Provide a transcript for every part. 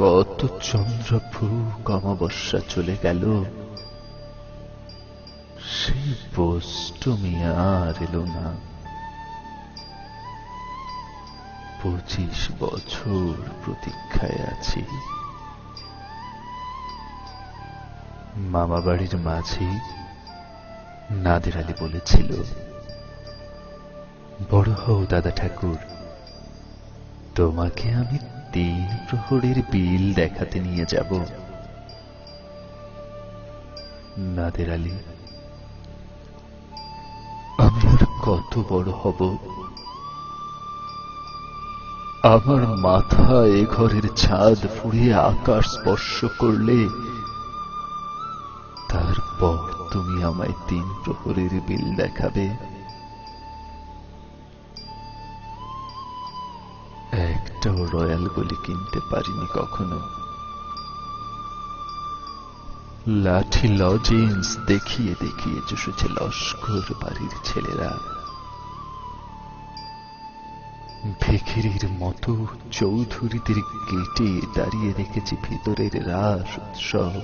কত চন্দ্রভূ অমাবস্যা চলে গেল। সেই বষ্টমী আর এলো না। পঁচিশ বছর প্রতীক্ষায় আছি। মামা বাড়ির মাঝি নাদের আলী বলেছিল, বড় হও দাদা ঠাকুর, তোমাকে আমি তিন প্রহরের বিল দেখাতে নিয়ে যাব। নাদের আলী আমি আর কত বড় হব? আমার মাথা এ ঘরের ছাদ ফুড়িয়ে আকাশ স্পর্শ করলে তারপর তুমি আমায় তিন প্রহরের বিল দেখাবে। একটাও রয়্যাল গলি কিনতে পারিনি কখনো। লাঠি লজেন্স দেখিয়ে দেখিয়ে চষেছে লস্কর বাড়ির ছেলেরা। ভিখিরির মতো চৌধুরীদের গেটে দাঁড়িয়ে রেখেছি ভিতরের রাস উৎসব।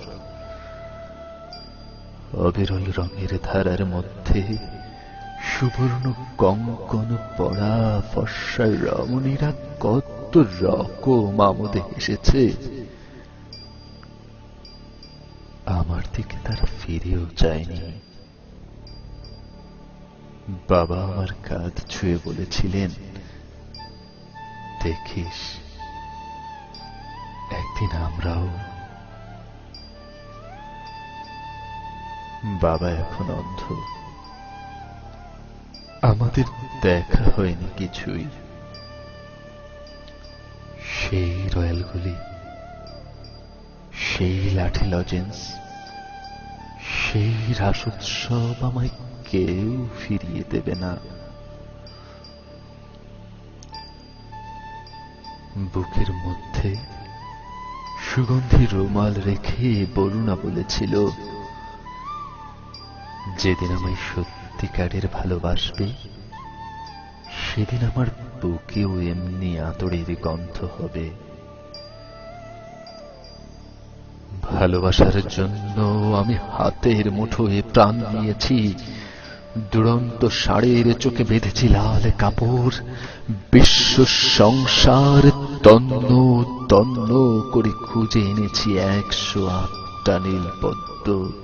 অবিরল রঙের ধারার মধ্যে সুবর্ণ কঙ্কন পড়া ফর্সা রমণীরা কত রকম আমোদে এসেছে। আমার দিকে তারা ফিরেও যায়নি। বাবা আমার কাঁধ ছুঁয়ে বলেছিলেন, দেখিস, একদিন আমরাও বাবা এখন অন্ধ। আমাদের দেখা হয়নি কিছুই। সেই রয়্যালগুলি সেই লাঠি লজেন্স, সেই রাসোৎসব আমায় কেউ ফিরিয়ে দেবে না। বুকের মধ্যে সুগন্ধি রুমাল রেখে বরুণা বলেছিল, যেদিন আমায় সত্যিকারের ভালোবাসবে? সেদিন আমার বুকেও এমনি আদরের গন্ধ হবে। ভালোবাসার জন্য আমি হাতের মুঠোয় প্রাণ নিয়েছি দুরন্ত ষাঁড়ের চোখে বেঁধেছি লাল কাপড়। বিশ্ব সংসার তন্ন তন্ন করে খুঁজে এনেছি একশো আটটা নীল পদ্ম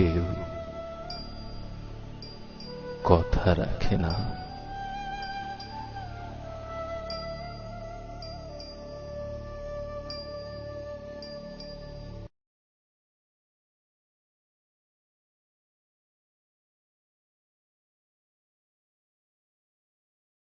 কেউ কথা রাখে না।